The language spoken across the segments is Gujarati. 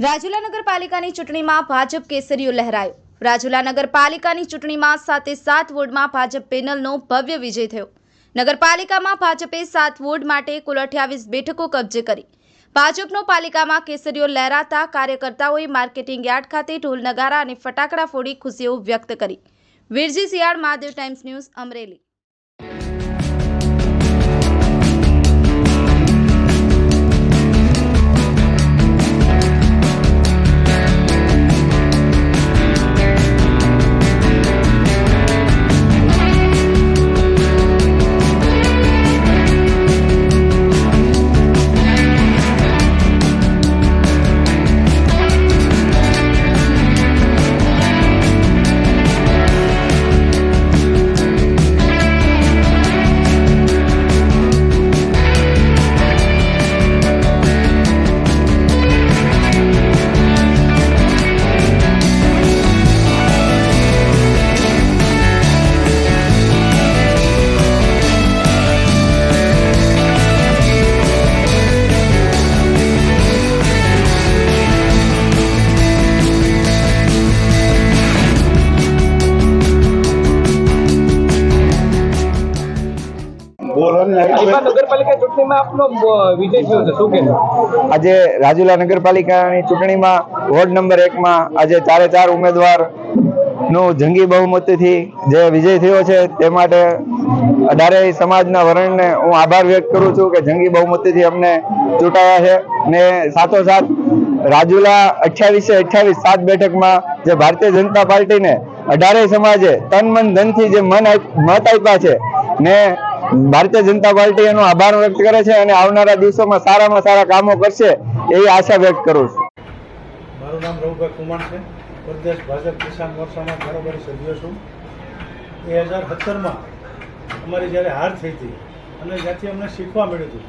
રાજુલા નગરપાલિકાની ચૂંટણીમાં ભાજપ કેસરીઓ લહેરાયો. રાજુલા નગરપાલિકાની ચૂંટણીમાં સાતે સાત વોર્ડમાં ભાજપ પેનલનો ભવ્ય વિજય થયો. નગરપાલિકામાં ભાજપે સાત વોર્ડ માટે કુલ અઠ્યાવીસ બેઠકો કબજે કરી. ભાજપનો પાલિકામાં કેસરીઓ લહેરાતા કાર્યકર્તાઓએ માર્કેટિંગ યાર્ડ ખાતે ઢોલ નગારા અને ફટાકડા ફોડી ખુશીઓ વ્યક્ત કરી. Virji Siyal Mahadev Times News, Amreli. નગરપાલિકા ચૂંટણીમાં આપનો વિજય થયો છે. શું કહેશો? આજે રાજુલા નગરપાલિકાની ચૂંટણીમાં વોર્ડ નંબર એકમાં આજે ચારે ચાર ઉમેદવારનું જંગી બહુમતીથી જે વિજય થયો છે તે માટે અઢારેય સમાજના વરણને હું આભાર વ્યક્ત કરું છું કે જંગી બહુમતીથી અમને ચૂંટાયા છે ને સાથોસાથ રાજુલા અઠ્યાવીસે અઠ્યાવીસ સાત બેઠકમાં જે ભારતીય જનતા પાર્ટીને અઢારેય સમાજે તન મન ધનથી જે મન મત આપ્યા છે ને ભારતીય જનતા પાર્ટી એનો આભાર વ્યક્ત કરે છે અને આવનારા દિવસોમાં સારામાં સારા કામો કરશે એવી આશા વ્યક્ત કરું છું. મારું નામ રઘુભાઈ કુમાર છે. પ્રદેશ ભાજપ કિસાન મોરચાના કારોબારી સભ્ય છું. બે હજાર સત્તરમાં અમારી જ્યારે હાર થઈ હતી અને જ્યાંથી અમને શીખવા મળ્યું હતું,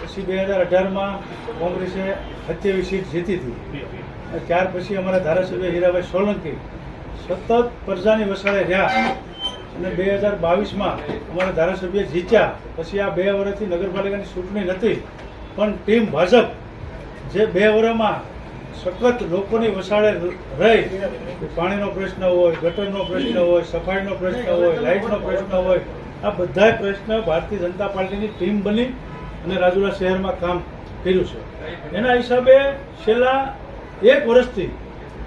પછી બે હજાર અઢારમાં કોંગ્રેસે સત્યાવીસ સીટ જીતી હતી. ત્યાર પછી અમારા ધારાસભ્ય હીરાભાઈ સોલંકી સતત પ્રજાની વસાડે રહ્યા. અને બે હજાર બાવીસમાં અમારા ધારાસભ્ય જીત્યા. પછી આ બે વર્ષથી નગરપાલિકાની ચૂંટણી નથી. પણ ટીમ ભાજપ જે બે વર્ષમાં સખત લોકોની વસાડે રહી પાણીનો પ્રશ્ન હોય, ગટરનો પ્રશ્ન હોય, સફાઈનો પ્રશ્ન હોય, લાઇટનો પ્રશ્ન હોય, આ બધા પ્રશ્ન ભારતીય જનતા પાર્ટીની ટીમ બની અને રાજુલા શહેરમાં કામ કર્યું છે. એના હિસાબે છેલ્લા એક વર્ષથી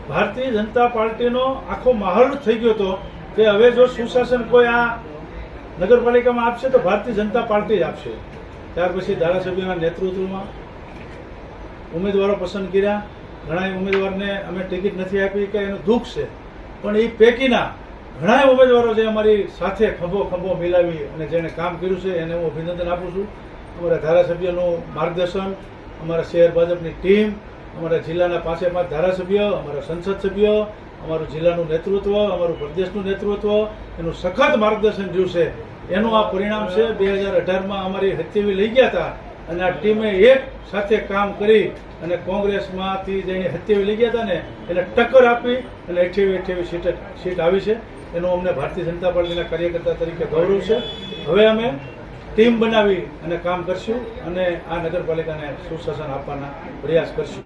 ભારતીય જનતા પાર્ટીનો આખો માહોલ થઈ ગયો હતો. કે હવે જો સુશાસન કોઈ આ નગરપાલિકામાં આપશે તો ભારતીય જનતા પાર્ટી જ આપશે. ત્યાર પછી ધારાસભ્યના નેતૃત્વમાં ઉમેદવારો પસંદ કર્યા. ઘણા ઉમેદવારને અમે ટિકિટ નથી આપી કે એનું દુઃખ છે. પણ એ પૈકીના ઘણા ઉમેદવારો જે અમારી સાથે ખભો ખભો મિલાવી અને જેણે કામ કર્યું છે એને હું અભિનંદન આપું છું. અમારા ધારાસભ્યનું માર્ગદર્શન, અમારા શહેર ભાજપની ટીમ અમારા જિલ્લાના પાસે અમારા ધારાસભ્ય, અમારા સંસદ સભ્ય, અમારું જિલ્લાનું નેતૃત્વ, અમારું પ્રદેશનું નેતૃત્વ, એનું સખત માર્ગદર્શન છે એનું આ પરિણામ છે, બે હજાર અઢારમાં અમારી હત્યાવી લઈ ગયા હતા અને આ ટીમે એક સાથે કામ કરી અને કોંગ્રેસમાંથી જેની હત્યાવી લઈ ગયા હતા ને, એને ટક્કર આપી અને અઠ્યાવી અઠ્યાવી સીટ સીટ આવી છે. એનું અમને ભારતીય જનતા પાર્ટીના કાર્યકર્તા તરીકે ગૌરવ છે. હવે અમે ટીમ બનાવી અને કામ કરશું અને આ નગરપાલિકાને સુશાસન આપવાના પ્રયાસ કરશું.